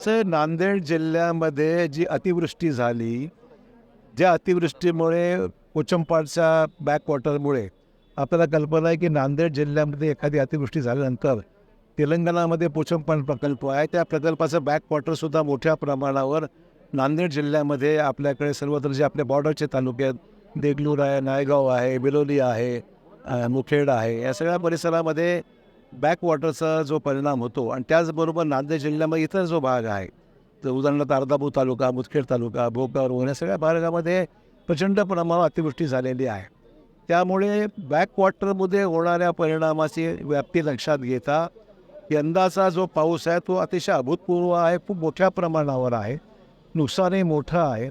Sir Nanded जिल्ह्यामध्ये जी अतिवृष्टी झाली ज्या अतिवृष्टीमुळे कोचंपाडच्या बॅकवॉटरमुळे आपल्याला कल्पना आहे की नांदेड जिल्ह्यामध्ये एखादी अतिवृष्टी झाल्यानंतर तेलंगणामध्ये पोचंपाड प्रकल्प आहे. त्या प्रकल्पाचं बॅकवॉटरसुद्धा मोठ्या प्रमाणावर नांदेड जिल्ह्यामध्ये आपल्याकडे सर्वत्र जे आपल्या बॉर्डरचे तालुके आहेत देगलूर आहे नायगाव आहे बिलोली आहे मुखेड आहे या सगळ्या परिसरामध्ये बॅकवॉटरचा जो परिणाम होतो आणि त्याचबरोबर नांदेड जिल्ह्यामध्ये इतर जो भाग आहे तर उदाहरणार्थ अर्धापूर तालुका मुदखेड तालुका भोकर वगैरे सगळ्या भागामध्ये प्रचंड प्रमाणावर अतिवृष्टी झालेली आहे. त्यामुळे बॅकवॉटरमध्ये होणाऱ्या परिणामाची व्याप्ती लक्षात घेता यंदाचा जो पाऊस आहे तो अतिशय अभूतपूर्व आहे खूप मोठ्या प्रमाणावर आहे नुकसानही मोठं आहे.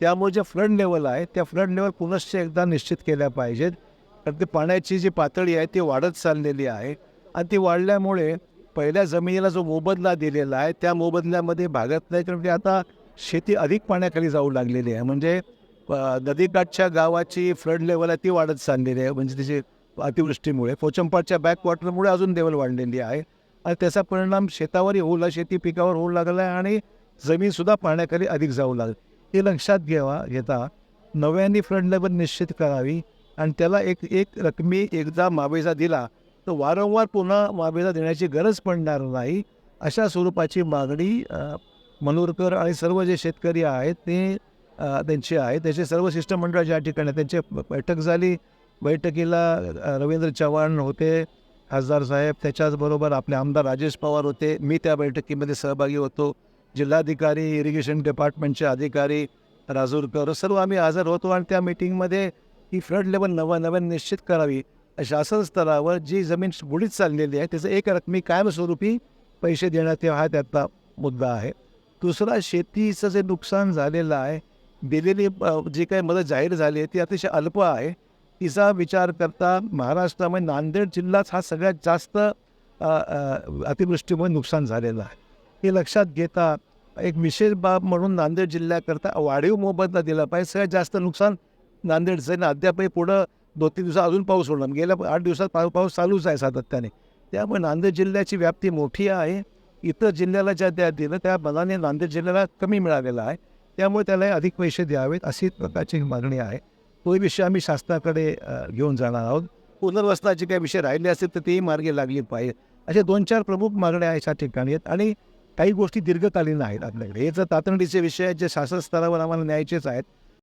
त्यामुळे जे फ्लड लेवल आहे त्या फ्लड लेवल पुनश्च एकदा निश्चित केल्या पाहिजेत कारण ते पाण्याची जी पातळी आहे ती वाढत चाललेली आहे. आणि ती वाढल्यामुळे पहिल्या जमिनीला जो मोबदला दिलेला आहे त्या मोबदल्यामध्ये भागत नाही. तर म्हणजे आता शेती अधिक पाण्याखाली जाऊ लागलेली आहे. म्हणजे नदीकाठच्या गावाची फ्लड लेवल आहे ती वाढत चाललेली आहे. म्हणजे त्याची अतिवृष्टीमुळे पोचंपाडच्या बॅकवॉटरमुळे अजून लेवल वाढलेली आहे. आणि त्याचा परिणाम शेतावरही होऊ लागला शेती पिकावर होऊ लागला आहे आणि जमीनसुद्धा पाण्याखाली अधिक जाऊ लागली. हे लक्षात घ्यावा घेता नव्याने फ्लड लेवल निश्चित करावी आणि त्याला एक एक रकमी एकदा मावेजा दिला तर वारंवार पुन्हा मावेजा देण्याची गरज पडणार नाही अशा स्वरूपाची मागणी मनोरकर आणि सर्व जे शेतकरी आहेत ते त्यांचे आहेत. त्याचे सर्व शिष्टमंडळ ज्या ठिकाणी त्यांचे त्यांची बैठक झाली. बैठकीला रवींद्र चव्हाण होते खासदार साहेब त्याच्याचबरोबर आपले आमदार राजेश पवार होते. मी त्या बैठकीमध्ये सहभागी होतो. जिल्हाधिकारी इरिगेशन डिपार्टमेंटचे अधिकारी राजूरकर सर्व आम्ही हजर होतो आणि त्या मिटिंगमध्ये ही फ्लड लेवल नव्या नव्याने निश्चित करावी. शासन स्तरावर जी जमीन बुडीत चाललेली आहे त्याचं एक रकमी कायमस्वरूपी पैसे देण्यात हा त्यातला मुद्दा आहे. दुसरा शेतीचं जे नुकसान झालेलं आहे दिलेली जी काही मदत जाहीर झाली आहे ती अतिशय अल्प आहे. तिचा विचार करता महाराष्ट्रामध्ये नांदेड जिल्हाच हा सगळ्यात जास्त अतिवृष्टीमुळे नुकसान झालेलं आहे. हे लक्षात घेता एक विशेष बाब म्हणून नांदेड जिल्ह्याकरता वाढीव मोबदला दिला पाहिजे. सगळ्यात जास्त नुकसान नांदेडचं आहे. आणि अद्यापही पुढं दोन तीन दिवसात अजून पाऊस होणार गेल्या आठ दिवसात पाऊ पाऊस चालूच आहे सातत्याने. त्यामुळे नांदेड जिल्ह्याची व्याप्ती मोठी आहे. इतर जिल्ह्याला ज्या त्या दिलं त्या मनाने नांदेड जिल्ह्याला कमी मिळालेला आहे. त्यामुळे त्याला अधिक पैसे द्यावेत अशी प्रकारची मागणी आहे. तो विषय आम्ही शासनाकडे घेऊन जाणार आहोत. पुनर्वसनाचे काही विषय राहिले असतील तर तेही मार्गे लागले पाहिजे. असे दोन चार प्रमुख मागण्या या ठिकाणी आहेत. आणि काही गोष्टी दीर्घकालीन आहेत आपल्याकडे. हे जर तातडीचे विषय आहेत जे शासन स्तरावर आम्हाला न्यायचेच आहेत